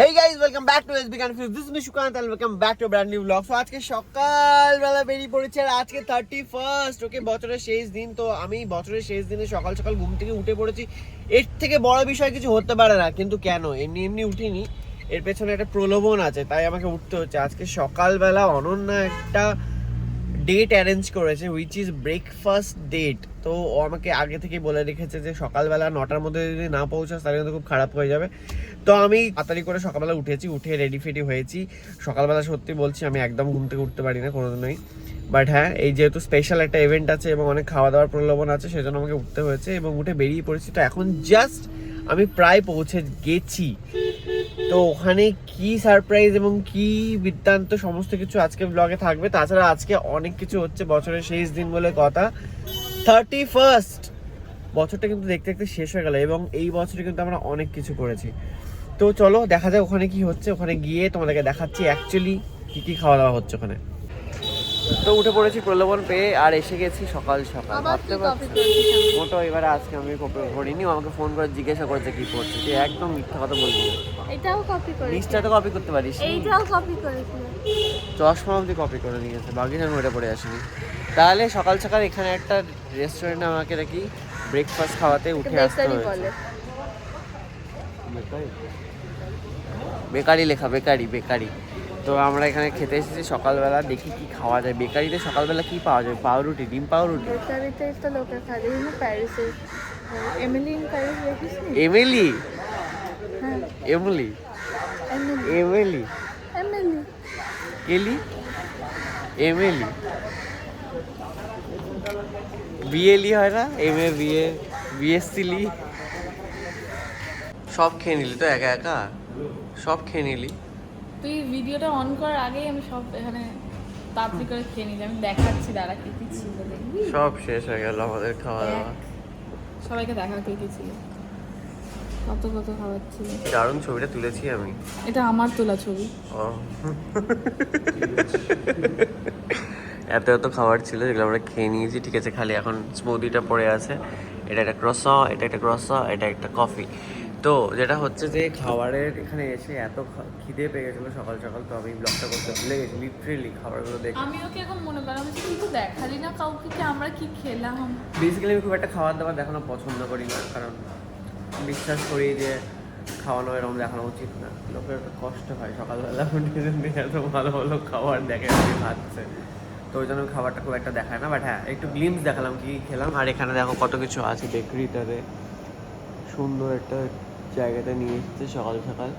Hey guys welcome back to SB confuse this me Sukanta and welcome back to brand new blog so আজকে সকালবেলা বেরিয়ে পড়েছে আর আজকে thirty first ওকে বছরের শেষ দিন। তো আমি বছরের শেষ দিনে সকাল সকাল ঘুম থেকে উঠে পড়েছি। এর থেকে বড় বিষয় কিছু হতে পারে না, কিন্তু কেন? এমনি এমনি উঠিনি। এর পেছনে একটা প্রলোভন আছে, তাই আমাকে উঠতে হচ্ছে। আজকে সকালবেলা অনন্যা একটা ডেট অ্যারেঞ্জ করেছে উইচ ইজ ব্রেকফাস্ট ডেট তো ও আমাকে আগে থেকে বলে রেখেছে যে সকালবেলা নটার মধ্যে যদি না পৌঁছাস, তাহলে কিন্তু খুব খারাপ হয়ে যাবে। তো আমি তাড়াতাড়ি করে সকালবেলা উঠেছি, উঠে রেডি ফেডি হয়েছি। সকালবেলা সত্যি বলছি, আমি একদম ঘুম থেকে উঠতে পারি না কোনোদিনই। বাট হ্যাঁ এই যেহেতু স্পেশাল একটা ইভেন্ট আছে এবং অনেক খাওয়া দাওয়ার প্রলোভন আছে, সেজন্য আমাকে উঠতে হয়েছে এবং উঠে বেরিয়ে পড়েছি। তো এখন জাস্ট আমি প্রায় পৌঁছে গেছি। তো ওখানে কি সারপ্রাইজ এবং কি বৃত্তান্ত সমস্ত কিছু আজকে ব্লগে থাকবে। তাছাড়া আজকে অনেক কিছু হচ্ছে বছরের শেষ দিন বলে কথা। থার্টি ফার্স্ট বছরটা কিন্তু দেখতে দেখতে শেষ হয়ে গেল এবং এই বছরে কিন্তু আমরা অনেক কিছু করেছি। তো চলো দেখা যাক ওখানে কি হচ্ছে। ওখানে গিয়ে তোমাদেরকে দেখাচ্ছি অ্যাকচুয়ালি কি কি খাওয়া দাওয়া হচ্ছে ওখানে। তো উঠে পড়েছি প্রলোভন পেয়ে আর এসে গেছি সকাল সকাল। ভাবতে পারছি মোটো এবারে আজকে আমি কপি করিনি আমাকে ফোন করে জিজ্ঞাসা করেছে কি করছে। তুই একদম মিথ্যা কথা বলবি। এটাও কপি করেছিস লিস্টটা তো কপি করতে পারিস এইটাও কপি করেছিল চশমা অবধি কপি করে নিয়েছে। বাকি যেন ওটা পড়ে আসেনি। তাহলে সকাল সকাল এখানে একটা রেস্টুরেন্টে আমাকে দেখি ব্রেকফাস্ট খাওয়াতে উঠে আসতে হয়েছে। বেকারি লেখা বেকারি বেকারি। তো আমরা এখানে খেতে এসেছি সকালবেলা দেখি কি খাওয়া যায়। বেকারিতে সকালবেলা কি পাওয়া যায়? পাউরুটি ডিম পাউরুটি? বেকারিতে তো লোকে দেখি প্যারিসে। এমিলি ইন প্যারিস দেখিস এমিলি? হ্যাঁ। এমলি? এমিলি। এমিলি? এমিলি। কেলি? এমএলি বিএলি হয় না? এম এ বিএ বিএসসিলি? সব খেয়ে নিলি তো একা একা? সব খেয়ে নিলি? তুই ভিডিওটা অন করার আগেই আমি সব এখানে তাড়াতাড়ি করে খেয়ে নিলাম আমি দেখাচ্ছি দাঁড়া কি কি ছিল দেখবি? সব শেষ হয়ে গেল আমাদের খাওয়া দাওয়া। সবাইকে দেখা কে কি ছিল। কত কত খাবার ছিল। দারুণ ছবিটা তুলেছি আমি। এটা আমার তোলা ছবি। ও। এত এত খাবার ছিল যেগুলো আমরা খেয়ে নিয়েছি ঠিক আছে খালি এখন স্মুদিটা পড়ে আছে। এটা একটা ক্রস এটা একটা ক্রস এটা একটা কফি তো যেটা হচ্ছে যে খাবারের এখানে এসে এত খিদে পেয়ে গেছিল সকাল সকাল তো আমি ব্লগটা করতে ভুলে গেছি লিটারেলি খাবারগুলো দেখে। আমি ওকে এখন মনে করলাম যে তুই তো দেখালি না কাউকে কি আমরা কি খেলাম। বেসিক্যালি আমি খুব একটা খাবার দাবার দেখানো পছন্দ করি না কারণ বিশ্বাস করি যে খাওয়ানো এরকম দেখানো উচিত না। লোকের একটা কষ্ট হয় সকালবেলা উঠে এত ভালো ভালো খাবার দেখে খাচ্ছে তো ওই জন্য খাবারটা খুব একটা দেখায় না বাট হ্যাঁ একটু গ্লিমস দেখালাম কি কি খেলাম। আর এখানে দেখো কত কিছু আছে বেকারিটাতে সুন্দর একটা জায়গাতে নিয়ে এসেছে সকাল সকাল।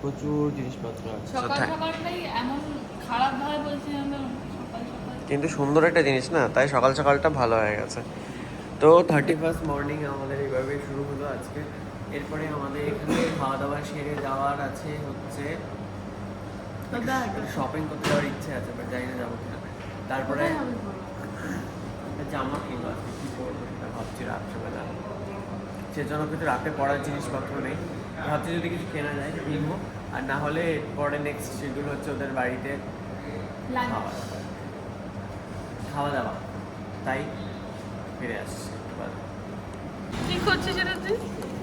প্রচুর জিনিসপত্র আছে। সকাল সকালটাই এমন খারাপ ভাবে বলছি আমরা সকাল সকাল। কিন্তু সুন্দর একটা জিনিস না তাই সকাল সকালটা ভালো হয়ে গেছে। তো থার্টি ফার্স্ট মর্নিং আমাদের এইভাবেই শুরু হলো আজকে। এরপরে আমাদের এখানে খাওয়া দাওয়া সেরে যাওয়ার আছে হচ্ছে শপিং করতে যাওয়ার ইচ্ছে আছে বাট জানি না যাব কিনা। তারপরে? একটা জামা কিনবো আজকে কী করব সেটা ভাবছি রাত্রেবেলা সেজন্য কিছু রাতে পড়ার জিনিসপত্র নেই। ভাবছি যদি কিছু কেনা যায় কিনবো। আর না হলে পরে নেক্সট শিডিউল হচ্ছে ওদের বাড়িতে। খাওয়া দাওয়া। তাই ফিরে আসছি। কি করছিস সেটা তুই?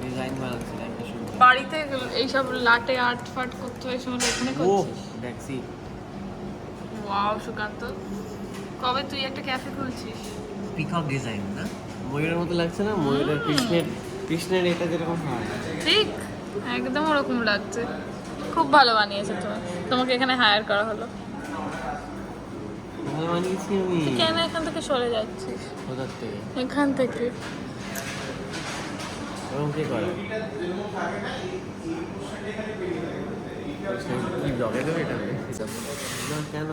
ডিজাইন বানাচ্ছি বাড়িতে এইসব লাটে আর্ট ফার্ট করতে হয় সময় এখানে ও করছিস? দেখছি। ওয়াও সুকান্ত। কবে তুই একটা ক্যাফে খুলছিস? পিকক ডিজাইন না? ময়ূরের মতো লাগছে না? ময়ূরের কৃষ্ণের কৃষ্ণের এটা যেরকম হয়। ঠিক একদম ওরকম লাগছে। খুব ভালো বানিয়েছে তুমি। তোমাকে এখানে হায়ার করা হলো। ভালো বানিয়েছি আমি। কেন এখান থেকে সরে যাচ্ছিস? কোথার থেকে? এখান থেকে। ওরকম কে করে? কি ব্লগে দেবে এটা? কেন?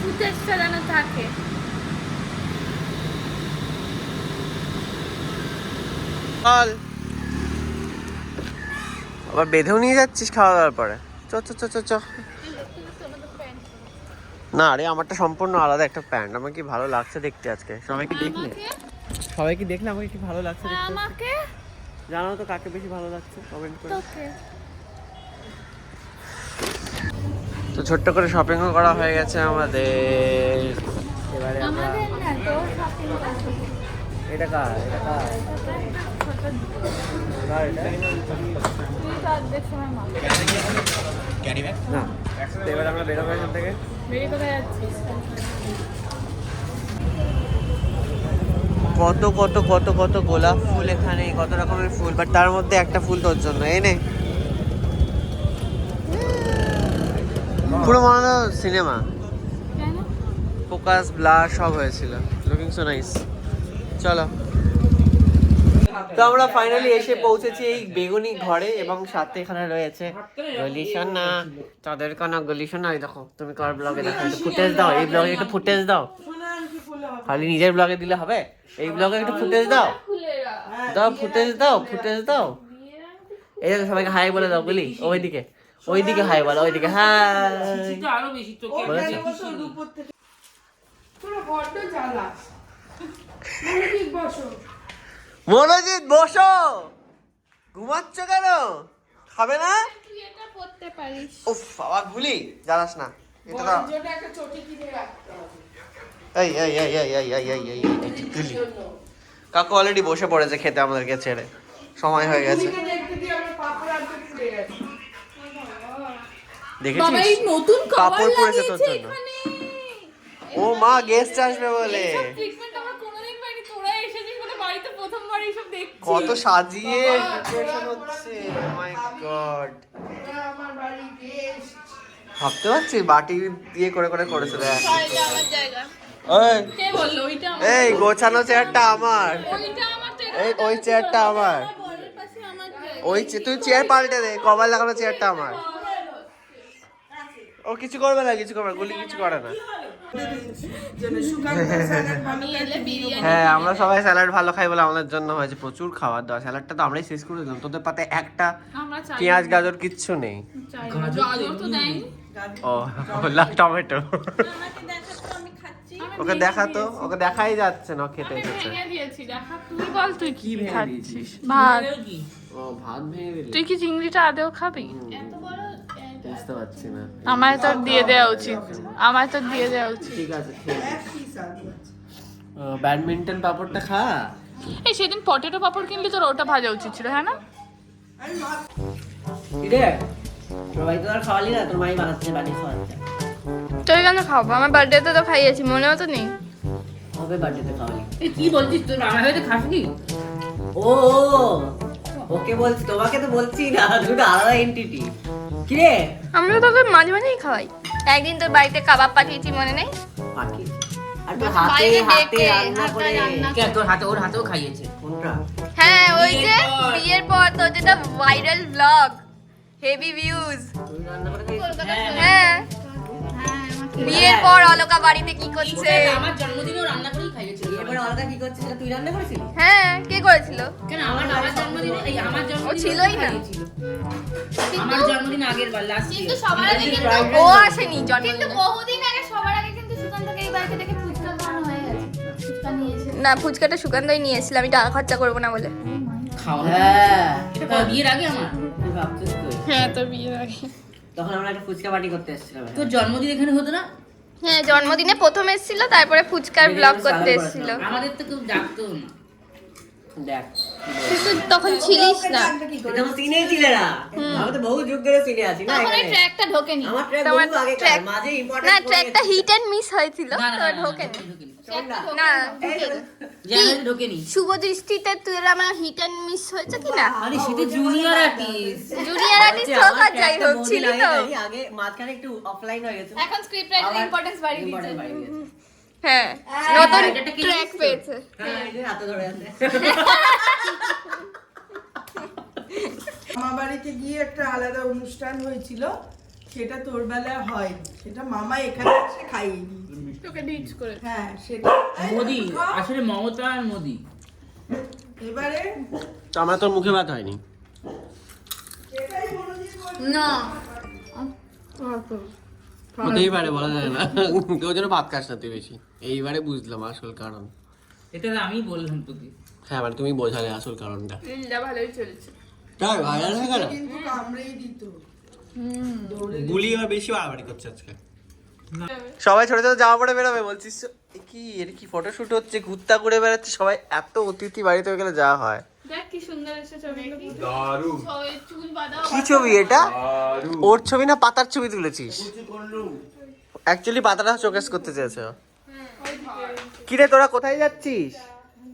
ফুটেজটা যেন থাকে। চল। আবার বেঁধেও নিয়ে যাচ্ছিস খাওয়া দাওয়ার পরে? চ চ চ চ চ। না রে আমারটা সম্পূর্ণ আলাদা একটা প্যান্ট। আমার কি ভালো লাগছে দেখতে আজকে? সবাই কি দেখলে? সবাই কি দেখলে আমাকে কি ভালো লাগছে দেখতে? আমাকে? জানো তো কাকে বেশি ভালো লাগছে? কমেন্ট করে। তো ছোট্ট করে শপিংও করা হয়ে গেছে আমাদের। এবারে আমরা আমাদের না তোর শপিং এটা কার? এটা কার? না এবার আমরা বেরোবো এখান থেকে বেরিয়ে কোথায় যাচ্ছিস কত কত কত কত গোলাপ ফুল এখানে কত রকমের ফুল বাট তার মধ্যে একটা ফুল তোর জন্য এনে পুরো মনে সিনেমা। ফোকাস ব্লার সব হয়েছিল। লুকিং সো নাইস চলো। তো আমরা ফাইনালি এসে পৌঁছেছি এই বেগুনি ঘরে এবং সাথে এখানে রয়েছে গলিশোনা তাদের কোনো গলিশোনা এই দেখো তুমি কার ব্লগে দেখো একটু ফুটেজ দাও এই ব্লগে একটু ফুটেজ দাও। খালি নিজের ব্লগে দিলে হবে? এই ব্লগে একটু ফুটেজ দাও। দাও ফুটেজ দাও ফুটেজ দাও। এই দেখো সবাইকে হাই বলে দাও বলি ওইদিকে ওইদিকে হাই বলো ওইদিকে হাই আরও বেশি চোখে বলেছে? মনোজিৎ বসো ঘুমাচ্ছ কেন খাবে না তুই এটা পড়তে পারিস উফ বাবা গুলি জ্বালাস না এটা তো এই এই এই এই এই এই এই এই এই গুলি কাকু অলরেডি বসে পড়েছে খেতে আমাদেরকে ছেড়ে সময় হয়ে গেছে দেখেছিস নতুন কাপড় কাপড় পরেছে তোর জন্য। ও মা গেস্ট আসবে বলে ট্রিটমেন্ট এইসব দেখছি। কত সাজিয়ে ডেকোরেশন হচ্ছে। মাই গড oh আমার বাড়ি ভাবতে পারছি বাটি দিয়ে করে করে করেছে দেখ। এই। গোছানো চেয়ারটা আমার। এই ওই চেয়ারটা আমার। ওই তুই চেয়ার পাল্টে দে কভার লাগানো চেয়ারটা আমার। ও কিছু করবে না কিছু করবে গুলি কিছু করে না। হ্যাঁ আমরা সবাই স্যালাড ভালো খাই বলে আমাদের জন্য হয়েছে প্রচুর খাবার দাওয়া স্যালাডটা তো আমরাই শেষ করে দিলাম। তোদের পাতে একটা পেঁয়াজ গাজর কিচ্ছু নেই। তো ও লাভ টমেটো। আমি খাচ্ছি ওকে দেখাতো ওকে দেখাই যাচ্ছে না খেতে দেখা। তুই বল তুই কি খাচ্ছিস? ভাত। ও ভাত ভেঙে দিলি। তুই কি চিংড়িটা আদেও খাবি? এত বড় বুঝতে পারছি না। আমায় তোর দিয়ে দেওয়া উচিত। আমায় তোর দিয়ে দেওয়া উচিত। ঠিক আছে ব্যাডমিন্টন পাপড়টা খা। এই সেদিন পটেটো পাপড় কিনলি তোর ওটা ভাজা উচিত ছিল হ্যাঁ না? তো তুই কেন খাব আমার বার্থডেতে তো খাইয়েছি মনেও তো নেই। হবে বার্থডেতে খাওয়ালি। কি বলছিস তোর আমার হয়তো খাস কি ও ওকে বলছি তোমাকে তো বলছি না দুটো আলাদা এন্টিটি কি রে আমরা তোকে মাঝে মাঝেই খাওয়াই। একদিন তোর বাড়িতে কাবাব পাঠিয়েছি মনে নেই? পাঠিয়েছি আর বাস হাতে হাতে রান্না করে। কে তোর হাতে ওর হাতেও খাইয়েছে। কোনটা? হ্যাঁ ওই যে বিয়ের পর। তোর যেটা ভাইরাল ব্লগ হেভি ভিউজ? হ্যাঁ। বিয়ের পর অলকা বাড়িতে কি করছে? আমার জন্মদিনেও রান্না করেই খাইয়েছে এবারে আলাদা কি করছিস তুই রান্না করেছিলি? হ্যাঁ কে করেছিল? কেন আমার আমার জন্মদিনে এই আমার জন্মদিনে ছিলই না। আমার জন্মদিন আগের বার লাস্ট কিন্তু সবার আগে কিন্তু ও আসেনি জন্মদিনে। বহুদিন আগে সবার আগে কিন্তু সুকান্তকে এই বাড়িতে দেখে ফুচকা খাওয়ানো হয়ে গেছে। ফুচকা নিয়েছে না ফুচকাটা সুকান্তই নিয়ে এসেছিল আমি টাকা খরচা করব না বলে। খাওয়া হ্যাঁ। এটা বিয়ের আগে আমার? হ্যাঁ তোর বিয়ের আগে। তখন আমরা একটা ফুচকা পার্টি করতে এসেছিলাম তোর জন্মদিন এখানে হতো না? হ্যাঁ জন্মদিনে প্রথম এসেছিল তারপরে ফুচকার ব্লগ করতে এসেছিল। আমাদের তো কেউ ডাকতো না। দেখ। তুই তখন ছিলিস না। এটা আমার সিনেই ছিলে আমি তো বহু যুগ ধরে সিনে আছি না তখন ট্র্যাকটা ঢোকেনি। আমার ট্র্যাক বহু আগে track- মাঝে ইম্পর্টেন্ট না ট্র্যাকটা হিট এন্ড মিস হয়েছিল না না, তো না, না, ঢোকেনি। ঢোকেনি, ঢোকেনি। না ঢোকেনি। শুভ দৃষ্টিতে তুই আমার হিট এন্ড মিস হয়েছে কি না? আরে সেটা জুনিয়র আর্টিস্ট জুনিয়র আর্টিস্ট হোক আর যাই হোক ছিলি তো। আগে মাঝখানে একটু অফলাইন হয়ে গেছে। এখন স্ক্রিপ্ট রাইটার ইম্পর্টেন্স বাড়িয়ে দিয়েছে। Important বাড়িয়ে দিয়েছে। হ্যাঁ। নতুন ট্র্যাক পেয়েছে। হ্যাঁ, এই যে হাতে ধরে আছে। মামা বাড়িতে গিয়ে একটা আলাদা অনুষ্ঠান হয়েছিল সেটা তোর বেলায় হয় সেটা মামা এখানে এসে খাইয়ে দিয়েছে তোকে ডিচ করে। হ্যাঁ সেটা মোদি আসলে মমতা আর মোদি। এবারে তো আমার তোর মুখে ভাত হয়নি। না। হতেই পারে বলা যায় না। ওই জন্য ভাত খাস না তুই বেশি। এইবারে বুঝলাম আসল কারণ। এটা আমি বললাম তোকে। হ্যাঁ মানে তুমি বোঝালে আসল কারণটা। রিলটা ভালোই চলছে। তাই ভাইরাল হয়ে গেল? কিন্তু কামড়েই দিত। বুলি এবার বেশি বাড়াবাড়ি করছে আজকে। সবাই ছোট ছোট জামা পরে বেরোবে বলছিস কি এর কি ফটোশুট হচ্ছে ঘুরতা করে বেড়াচ্ছে সবাই এত অতিথি বাড়িতে গেলে যাওয়া হয়। সুন্দর দারুণ। কি ছবি এটা? ওর ছবি না পাতার ছবি তুলেছিস? অ্যাকচুয়ালি পাতাটা চোকেস করতে চেয়েছে। ও। কিরে তোরা কোথায় যাচ্ছিস?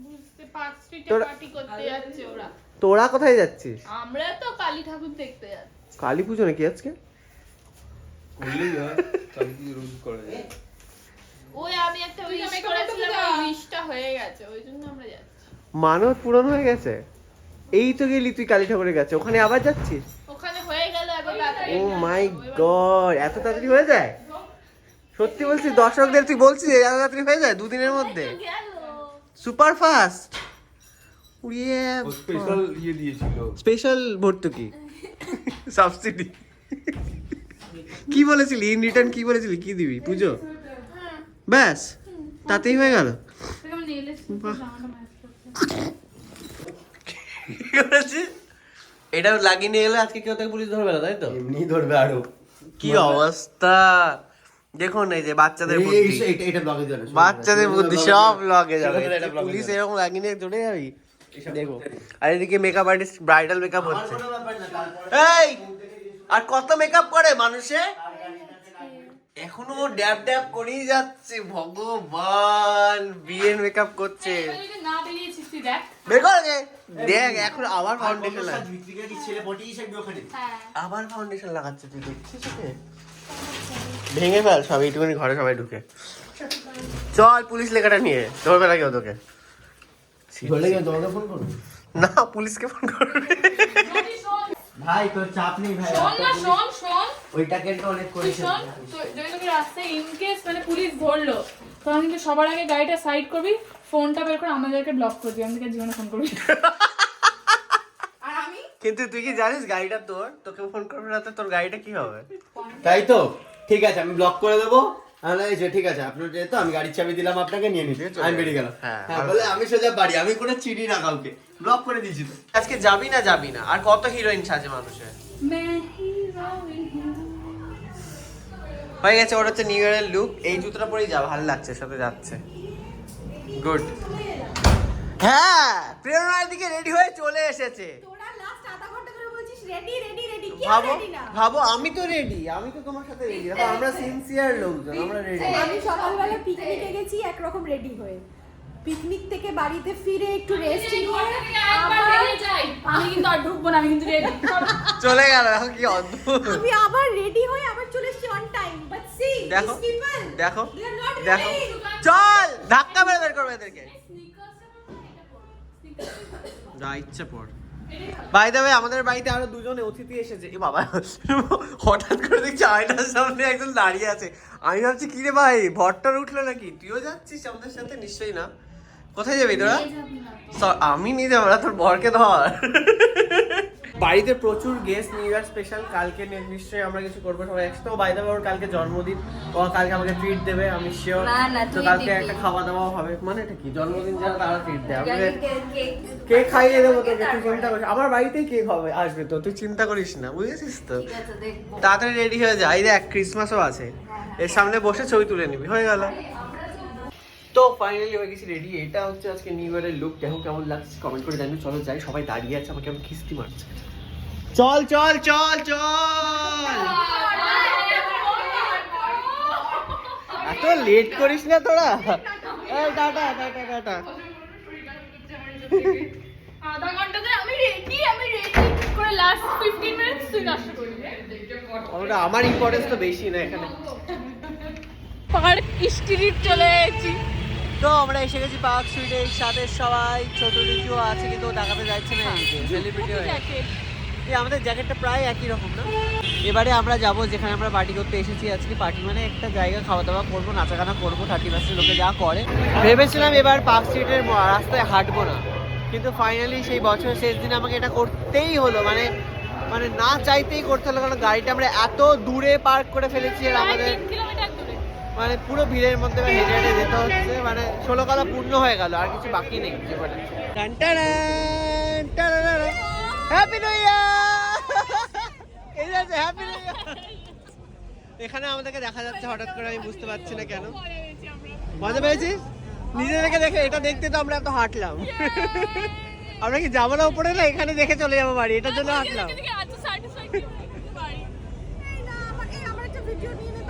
বুঝতে পার্ক স্ট্রিটে তোরা- পার্টি করতে যাচ্ছে ওরা। তোরা কোথায় যাচ্ছিস? আমরা তো কালী ঠাকুর দেখতে যাচ্ছি। কালী পুজো নাকি আজকে? হয় ওই আমি একটা উইশ করেছিলাম উইশটা হয়ে গেছে ওই জন্য আমরা যাচ্ছি। মানত পূরণ হয়ে গেছে? এই তো গেলি তুই কালী ঠাকুরের কাছে। ওখানে আবার যাচ্ছিস? ওখানে হয়ে গেল ও মাই গড এত তাড়াতাড়ি হয়ে যায়? সত্যি বলছিস দর্শকদের তুই বলছিস এত তাড়াতাড়ি হয়ে যায় দুদিনের মধ্যে? সুপার ফাস্ট উড়িয়ে স্পেশাল ইয়ে দিয়েছিল। স্পেশাল ভর্তুকি। সাবসিডি কি বলেছিলি? ইন রিটার্ন কি বলেছিলি? কি দিবি? পুজো? ব্যাস তাতেই হয়ে গেল। কি বলেছিস? এটা লাগিয়ে নিয়ে গেলে আজকে কেউ থেকে পুলিশ ধরবে না তাই তো? এমনি ধরবে আরও। কি অবস্থা? দেখুন এই যে বাচ্চাদের বুদ্ধি। বাচ্চাদের বুদ্ধি সব লগে যাবে। পুলিশ। এরকম লাগিয়ে নিয়ে চলে যাবি? দেখো আর এদিকে মেকআপ আর্টিস্ট ব্রাইডাল মেকআপ হচ্ছে। এই! আর কত মেকআপ করে মানুষে? এখনও ড্যাব ড্যাব করেই যাচ্ছে ভগবান! বিয়ের মেকআপ করছে। না বেরিয়েছিস তুই দেখ। বের কর আগে। দেখ এখন আবার ফাউন্ডেশন লাগাচ্ছে। হ্যাঁ। আবার ফাউন্ডেশন লাগাচ্ছে তুই দেখছিস ওকে? ভেঙে ফেল সব এইটুকুনি ঘরে সবাই ঢুকে। চল পুলিশ লেখাটা নিয়ে ধরবে না কেউ তোকে। না পুলিশকে ফোন করবে। ভাই তোর চাপ নেই ভাই শোন না শোন শোন। ওইটাকে তো অনেক করেছে। শোন তো- যদি তোকে রাস্তায় ইন কেস মানে পুলিশ ধরলো তখন কিন্তু সবার আগে গাড়িটা সাইড করবি ফোনটা বের করে আমাদেরকে ব্লক করবি আমাদেরকে জীবনে ফোন করবি কিন্তু তুই কি জানিস গাড়িটা তোর? তোকে ফোন করবে না তো তোর গাড়িটা কি হবে? তাই তো? ঠিক আছে আমি ব্লক করে দেবো। এই যে ঠিক আছে আপনার যেহেতু আমি গাড়ির চাবি দিলাম আপনাকে নিয়ে আমি বেরিয়ে গেলাম। হ্যাঁ, হ্যাঁ বলে আমি সোজা বাড়ি আমি কোনো চিনি না কাউকে। ব্লক করে দিয়েছি তো। আজকে যাবি না যাবি না। আর কত হিরোইন সাজে মানুষের? হয়ে গেছে ওর হচ্ছে নিউ ইয়ারের লুক এই জুতোটা পরেই যা ভালো লাগছে সাথে যাচ্ছে। গুড হ্যাঁ প্রেরণার দিকে রেডি হয়ে চলে এসেছে। তোরা লাস্ট আধা ঘণ্টা ধরে বলছিস রেডি রেডি রেডি কি ভাবো ভাবো আমি তো রেডি আমি তো তোমার সাথে রেডি আমরা সিনসিয়ার লোকজন আমরা রেডি আমি সকালবেলা পিকনিকে গেছি একরকম রেডি হয়ে। পিকনিক থেকে বাড়িতে ফিরে একটু রেস্ট নিয়ে একবার আবার বেরিয়ে যাই। আমি কিন্তু আর ঢুকবো না আমি কিন্তু রেডি চলে। গেল এখন কি অদ্ভুত। আমি আবার রেডি হয়ে আবার চলে এসেছি অন টাইম বাট সি দেখো দেখো দেখো। চল ধাক্কা মেরে বের করবে এদেরকে। যা ইচ্ছে পড় বাই দ্য আমাদের বাড়িতে আরও দুজন অতিথি এসেছে। এ বাবা হঠাৎ করে দেখছি আয়নার সামনে একজন দাঁড়িয়ে আছে। আমি ভাবছি কি রে ভাই ভট্টার উঠল নাকি? তুইও যাচ্ছিস আমাদের সাথে? নিশ্চয়ই না। কোথায় যাবি তোরা? স- আমি নিয়ে যাব না তোর বরকে ধর। বাড়িতে প্রচুর গেস্ট নিউ ইয়ার স্পেশাল কালকে নিশ্চয়ই আমরা কিছু করব সবাই একসাথে। বাই দ্য ওর কালকে জন্মদিন। ও কালকে আমাকে ট্রিট দেবে আমি শিওর না, না, তো কালকে একটা খাওয়া দাওয়া হবে। মানে এটা কি? জন্মদিন যারা তারা ট্রিট দেয় আমাকে কেক খাইয়ে দেবো তোকে তুই চিন্তা করিস আমার বাড়িতেই কেক হবে আসবে তো। তুই চিন্তা করিস না বুঝেছিস তো? তাড়াতাড়ি রেডি হয়ে যা। এই দেখ ক্রিসমাসও আছে। এর সামনে বসে ছবি তুলে নিবি হয়ে গেল। তো ফাইনালি হয়ে গেছি রেডি এটা হচ্ছে আজকে নিউ ইয়ারের লুক দেখো কেমন লাগছে কমেন্ট করে জানিও। চলো যাই সবাই দাঁড়িয়ে আছে আমাকে কেমন খিস্তি মারছে। চল চল চল চল! এত লেট করিস না তোরা। এই টাটা টাটা টাটা। আধা ঘণ্টা ধরে আমি রেডি আমি রেডি করে লাস্ট 15 মিনিটস তুই নষ্ট করবি। ওটা আমার ইম্পর্টেন্স তো বেশি না এখানে। পার্ক স্ট্রিট চলে এসেছি। তো আমরা এসে গেছি পার্ক স্ট্রিটে সাথে সবাই ছোট লিচুও আছে কিন্তু দেখাতে যাচ্ছে না সেলিব্রিটি হয়ে এই আমাদের জ্যাকেটটা প্রায় একই রকম না? এবারে আমরা যাব যেখানে আমরা পার্টি করতে এসেছি আজকে। পার্টি মানে একটা জায়গা খাওয়া দাওয়া করব নাচা নাচাগানা করব থার্টি পার্সেন্ট লোকে যা করে। ভেবেছিলাম এবার পার্ক স্ট্রিটের রাস্তায় হাঁটবো না। কিন্তু ফাইনালি সেই বছরের শেষ দিনে আমাকে এটা করতেই হলো। মানে মানে না চাইতেই করতে হলো কারণ গাড়িটা আমরা এত দূরে পার্ক করে ফেলেছি আর আমাদের মানে পুরো ভিড়ের মধ্যে হেঁটে হেঁটে যেতে হচ্ছে। মানে ষোলো কলা পূর্ণ হয়ে গেল আর কিছু বাকি নেই জীবনে। Happy new year happy new এখানে আমাদেরকে দেখা যাচ্ছে হঠাৎ করে আমি বুঝতে পারছি না কেন। মজা পেয়েছিস? নিজেদেরকে দেখে এটা দেখতে তো আমরা এত হাঁটলাম। আমরা কি যাব না উপরে না এখানে দেখে চলে যাব বাড়ি? এটার জন্য আসলাম আচ্ছা স্যাটিসফাইড বাড়ি না আমাকে আমার একটা ভিডিও নিয়ে নে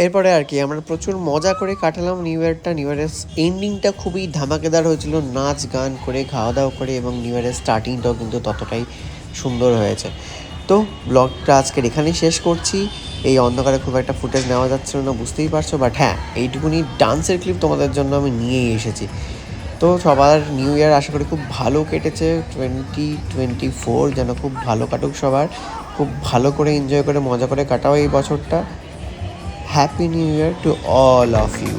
এরপরে আর কি, আমরা প্রচুর মজা করে কাটালাম নিউ ইয়ারটা নিউ ইয়ারের এন্ডিংটা খুবই ধামাকেদার হয়েছিল, নাচ, গান করে খাওয়া দাওয়া করে এবং নিউ ইয়ারের স্টার্টিংটাও কিন্তু ততটাই সুন্দর হয়েছে। তো ব্লগটা আজকের এখানেই শেষ করছি। এই অন্ধকারে খুব একটা ফুটেজ নেওয়া যাচ্ছিল না, বুঝতেই পারছ বাট হ্যাঁ এইটুকুনি ডান্সের ক্লিপ তোমাদের জন্য আমি নিয়েই এসেছি। তো সবার নিউ ইয়ার আশা করি খুব ভালো কেটেছে টোয়েন্টি টোয়েন্টি ফোর যেন খুব ভালো কাটুক সবার, খুব ভালো করে এনজয় করে, মজা করে কাটাও এই বছরটা। Happy new year to all of you